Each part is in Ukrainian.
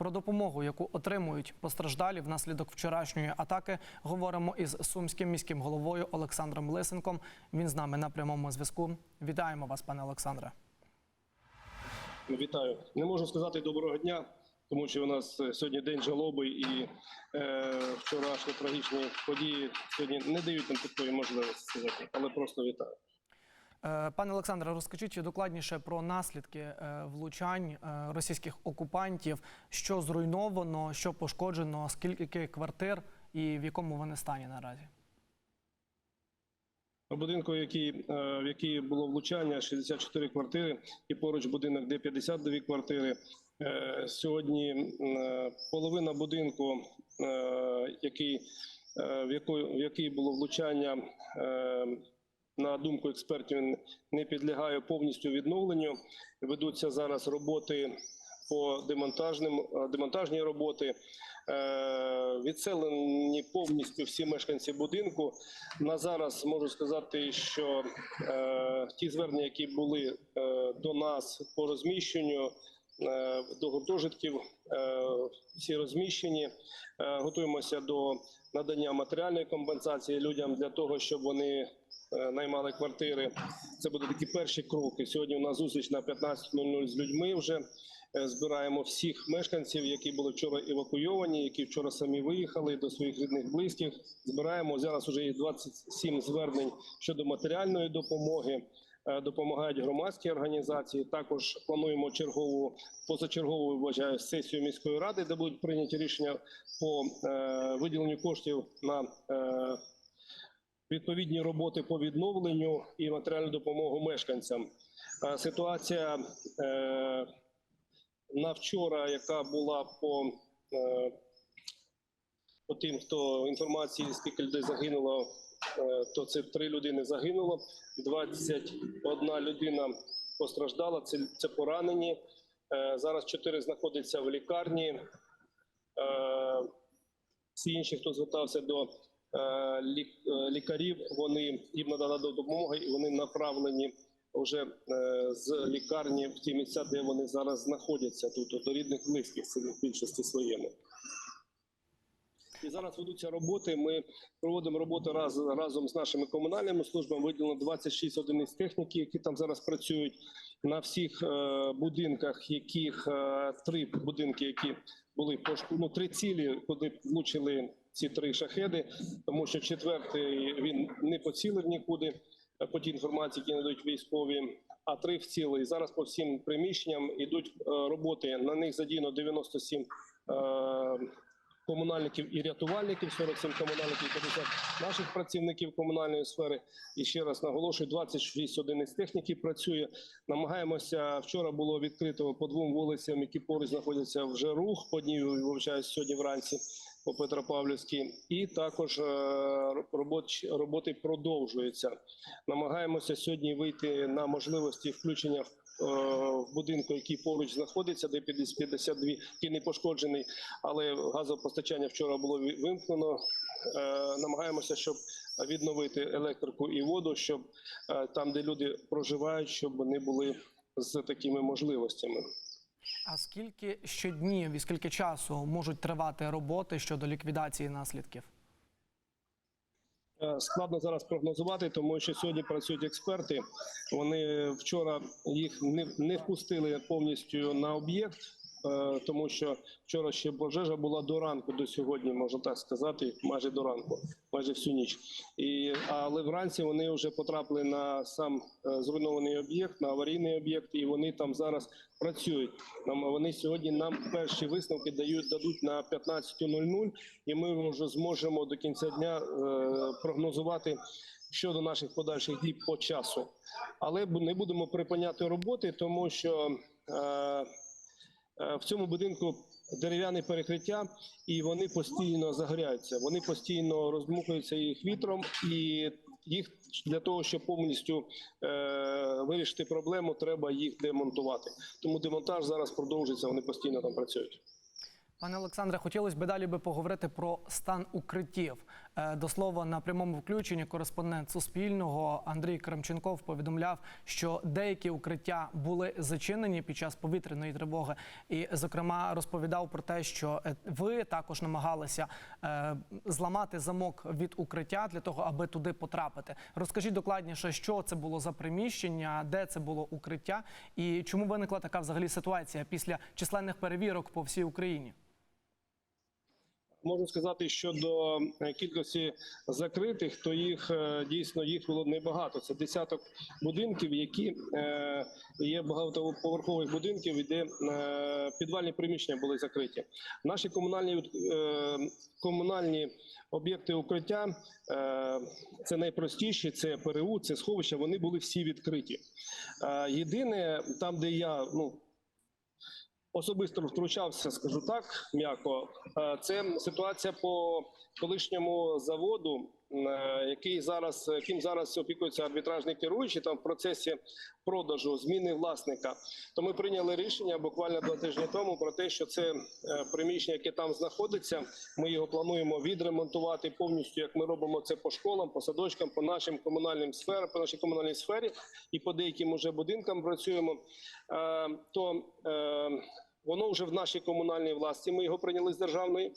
Про допомогу, яку отримують постраждалі внаслідок вчорашньої атаки, говоримо із сумським міським головою Олександром Лисенком. Він з нами на прямому зв'язку. Вітаємо вас, пане Олександре. Вітаю. Не можу сказати доброго дня, тому що у нас е, сьогодні день жалоби і е, вчорашні трагічні події сьогодні не дають нам такої можливості сказати, але просто вітаю. Е, Пане Олександре, розкажіть докладніше про наслідки е, влучань е, російських окупантів, що зруйновано, що пошкоджено, скільки квартир і в якому вони стані наразі. Будинку, який, в який було влучання, 64 квартири, і поруч будинок, де 52 квартири. Сьогодні половина будинку, який, в який було влучання, на думку експертів, не підлягає повністю відновленню. Ведуться зараз роботи по демонтажним е, демонтажні роботи. Е, Відселені повністю всі мешканці будинку. На зараз можу сказати, що е, ті звернення, які були до нас по розміщенню до гуртожитків, всі розміщені. Готуємося до надання матеріальної компенсації людям для того, щоб вони наймали квартири. Це будуть такі перші кроки. Сьогодні у нас зустріч на 15.00 з людьми вже. Е, Збираємо всіх мешканців, які були вчора евакуйовані, які вчора самі виїхали до своїх рідних близьких. Збираємо зараз. Уже є 27 звернень щодо матеріальної допомоги. Е, Допомагають громадські організації. Також плануємо чергову позачергову вважаю сесію міської ради, де будуть прийняті рішення по е, виділенню коштів на е, відповідні роботи по відновленню і матеріальну допомогу мешканцям. Ситуація е, на вчора, яка була по, е, по тим, хто інформації, скільки людей загинуло, е, то це три людини загинуло, 21 людина постраждала, це, це поранені. Зараз чотири знаходяться в лікарні. Всі інші, хто звертався до лікарів, вони їм надана допомога і вони направлені вже е, з лікарні в ті місця, де вони зараз знаходяться, тут до рідних близьких в більшості своєму. І зараз ведуться роботи. Ми проводимо роботи раз, разом з нашими комунальними службами. Виділено 26 одиниць техніки, які там зараз працюють на всіх е, будинках, яких е, три будинки, які були пошк... ну, три цілі, куди влучили ці три шахеди, тому що четвертий він не поцілив нікуди е, по тій інформації, які надають військові. А три вцілили. І зараз по всім приміщенням йдуть е, роботи. На них задіяно 97 е, комунальників і рятувальників, 47 комунальників, і 50 наших працівників комунальної сфери. І ще раз наголошую, 26 одиниць техніки працює. Намагаємося. Вчора було відкрито по двом вулицям, які поруч знаходяться вже рух. По одній вивчаюсь сьогодні вранці по Петропавлівській. І також е, робоч- роботи продовжуються. Намагаємося сьогодні вийти на можливості включення в е, будинку, який поруч знаходиться, де 50 52, який не пошкоджений, але газопостачання вчора було вимкнено. Е, Намагаємося, щоб відновити електрику і воду, щоб там, де люди проживають, щоб вони були з такими можливостями. А скільки щоднів і скільки часу можуть тривати роботи щодо ліквідації наслідків? Е, Складно зараз прогнозувати, тому що сьогодні працюють експерти. Вони вчора їх не, не впустили повністю на об'єкт, тому що вчора ще пожежа була до ранку, до сьогодні, можна так сказати, майже до ранку, майже всю ніч. І, але вранці вони вже потрапили на сам е, зруйнований об'єкт, на аварійний об'єкт, і вони там зараз працюють. Нам вони сьогодні нам перші висновки дають дадуть на 15.00, і ми вже зможемо до кінця дня е, прогнозувати щодо наших подальших дій по часу. Але не будемо припиняти роботи, тому що е, е, в цьому будинку дерев'яне перекриття, і вони постійно загоряються. Вони постійно роздмухуються їх вітром, і їх для того, щоб повністю е, вирішити проблему, треба їх демонтувати. Тому демонтаж зараз продовжується. Вони постійно там працюють. Пане Олександре, хотілося б далі би поговорити про стан укриттів. Е, До слова, на прямому включенні кореспондент Суспільного Андрій Кремченков повідомляв, що деякі укриття були зачинені під час повітряної тривоги, і, зокрема, розповідав про те, що е, ви також намагалися е, зламати замок від укриття для того, аби туди потрапити. Розкажіть докладніше, що це було за приміщення, де це було укриття, і чому виникла така взагалі ситуація після численних перевірок по всій Україні. Можу сказати, що до е, кількості закритих, то їх е, дійсно їх було небагато. Це десяток будинків, які е, є багатоповерхових будинків, де підвальні приміщення були закриті. Наші комунальні комунальні об'єкти укриття це найпростіші, це ПРУ, це сховища. Вони були всі відкриті. Єдине, там, де я ну особисто втручався, скажу так м'яко. Е, Це ситуація по колишньому заводу, який зараз яким зараз опікується арбітражний керуючий там в процесі продажу зміни власника. То ми прийняли рішення буквально два тижні тому про те, що це е, приміщення, яке там знаходиться. Ми його плануємо відремонтувати повністю, як ми робимо це по школам, по садочкам, по нашим комунальним сферам, по нашій комунальній сфері і по деяким уже будинкам працюємо. Е, То е, Воно вже в нашій комунальній власті. Ми його прийняли з державної,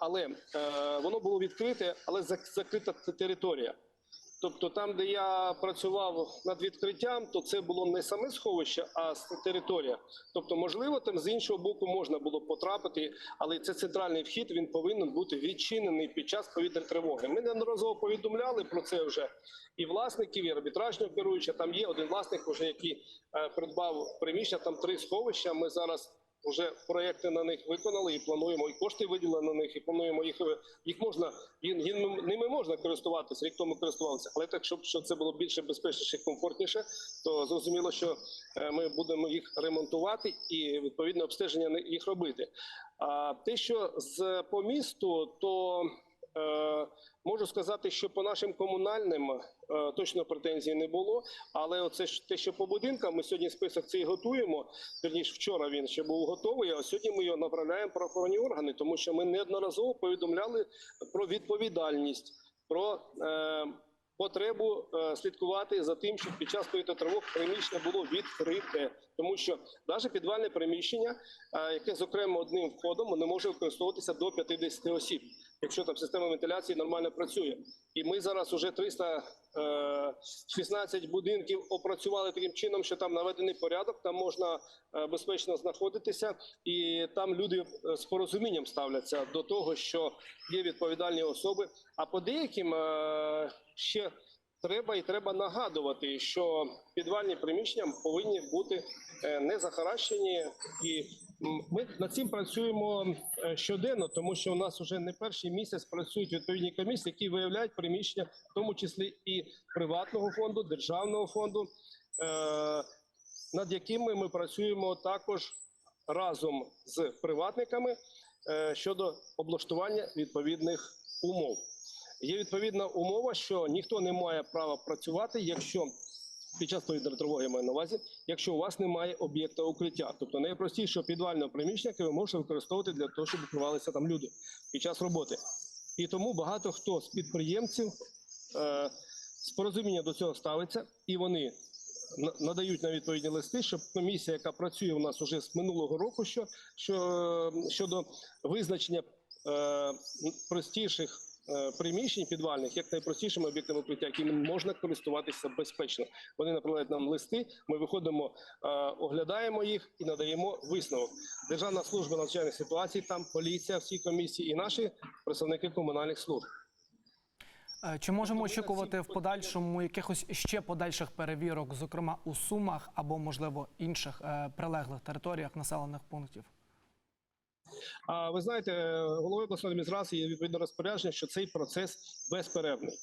але е, воно було відкрите, але зак- закрита територія. Тобто, там, де я працював над відкриттям, то це було не саме сховище, а територія. Тобто, можливо, там з іншого боку можна було потрапити, але це центральний вхід. Він повинен бути відчинений під час повітряної тривоги. Ми неодноразово повідомляли про це вже і власників, і арбітражного керуюча. Там є один власник, уже який е, придбав приміщення. Там три сховища. Ми зараз вже проекти на них виконали і плануємо, і кошти виділили на них, і плануємо їх. Їх можна їм, ними можна користуватися. Рік тому користувалися, але так, щоб, щоб це було більше безпечніше, комфортніше, то зрозуміло, що е, ми будемо їх ремонтувати і відповідне обстеження їх робити. А те, що з по місту, то можу сказати, що по нашим комунальним е, точно претензій не було. Але оце ж те, що по будинкам, ми сьогодні список цей готуємо. Вірніше, вчора він ще був готовий. А сьогодні ми його направляємо в правоохоронні органи, тому що ми неодноразово повідомляли про відповідальність, про е, потребу е, слідкувати за тим, щоб під час тривог приміщення було відкрите, тому що навіть підвальне приміщення, е, яке з окремо одним входом, не може використовуватися до 50 осіб, якщо там система вентиляції нормально працює. І ми зараз уже 316 будинків опрацювали таким чином, що там наведений порядок, там можна е, безпечно знаходитися, і там люди е, з порозумінням ставляться до того, що є відповідальні особи. А по деяким е, ще треба і треба нагадувати, що підвальні приміщення повинні бути е, не захаращені, і ми над цим працюємо е, щоденно, тому що у нас вже не перший місяць працюють відповідні комісії, які виявляють приміщення, в тому числі і приватного фонду, державного фонду, е, над якими ми працюємо також разом з приватниками щодо облаштування відповідних умов. Є відповідна умова, що ніхто не має права працювати, якщо під час повітряної тривоги маю на увазі, якщо у вас немає об'єкта укриття, тобто найпростіше підвальне приміщення, яке ви можете використовувати для того, щоб укривалися там люди під час роботи. І тому багато хто з підприємців е, з порозуміння до цього ставиться, і вони на- надають на відповідні листи, щоб комісія, яка працює у нас уже з минулого року, що, що е, щодо визначення е, простіших приміщень підвальних, як найпростішими об'єктами укриття, якими можна користуватися безпечно. Вони направляють нам листи. Ми виходимо, е, оглядаємо їх і надаємо висновок. Державна служба надзвичайних ситуацій, там поліція, всі комісії і наші представники комунальних служб. Е, Чи можемо очікувати в подальшому якихось ще подальших перевірок, зокрема у Сумах або, можливо, інших е, прилеглих територіях населених пунктів? А ви знаєте, е, головою обласної адміністрації є відповідне розпорядження, що цей процес безперервний.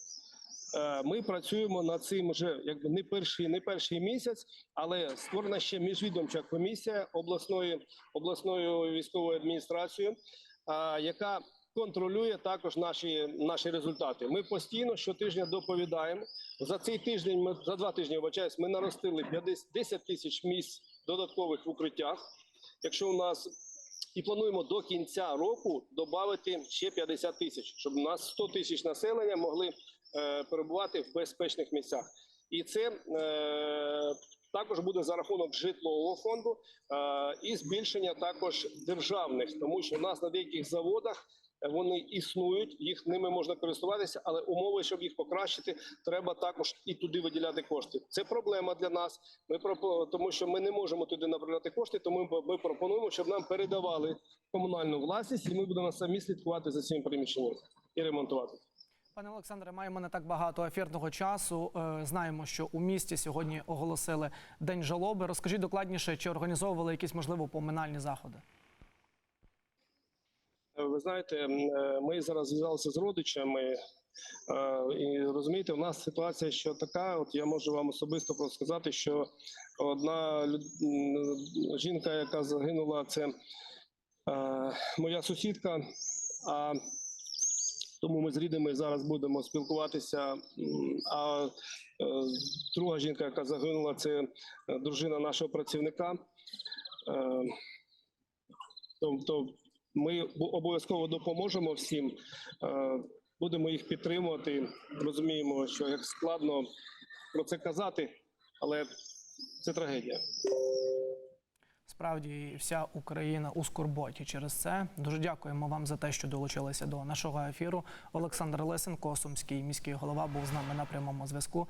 Е, Ми працюємо над цим вже якби не перший, не перший місяць, але створена ще міжвідомча комісія обласної обласною військовою адміністрацією, яка контролює також наші, наші результати. Ми постійно щотижня доповідаємо. За цей тиждень ми за два тижні вибачаюсь, ми наростили 50 10 тисяч місць додаткових в укриттях. Якщо у нас І плануємо до кінця року додати ще 50 тисяч, щоб у нас 100 тисяч населення могли е, перебувати в безпечних місцях. І це е, також буде за рахунок житлового фонду е, і збільшення також державних, тому що в нас на деяких заводах вони існують, їх ними можна користуватися, але умови, щоб їх покращити, треба також і туди виділяти кошти. Це проблема для нас. Ми тому, що ми не можемо туди направляти кошти. Тому ми- ми пропонуємо, щоб нам передавали комунальну власність, і ми будемо самі слідкувати за цим приміщенням і ремонтувати. Пане Олександре, маємо не так багато ефірного часу. Е, Знаємо, що у місті сьогодні оголосили день жалоби. Розкажіть докладніше, чи організовували якісь можливо поминальні заходи? Е, Ви знаєте, е, ми зараз зв'язалися з родичами, е, і розумієте, у нас ситуація, що така. От я можу вам особисто просто сказати, що одна жінка, яка загинула, це моя сусідка. А тому ми з рідними зараз будемо спілкуватися. А друга жінка, яка загинула, це дружина нашого працівника. Тобто ми обов'язково допоможемо всім, е, будемо їх підтримувати. Розуміємо, що як складно про це казати, але це трагедія. Справді, вся Україна у скорботі через це. Дуже дякуємо вам за те, що долучилися до нашого ефіру. Олександр Лисенко, сумський міський голова, був з нами на прямому зв'язку.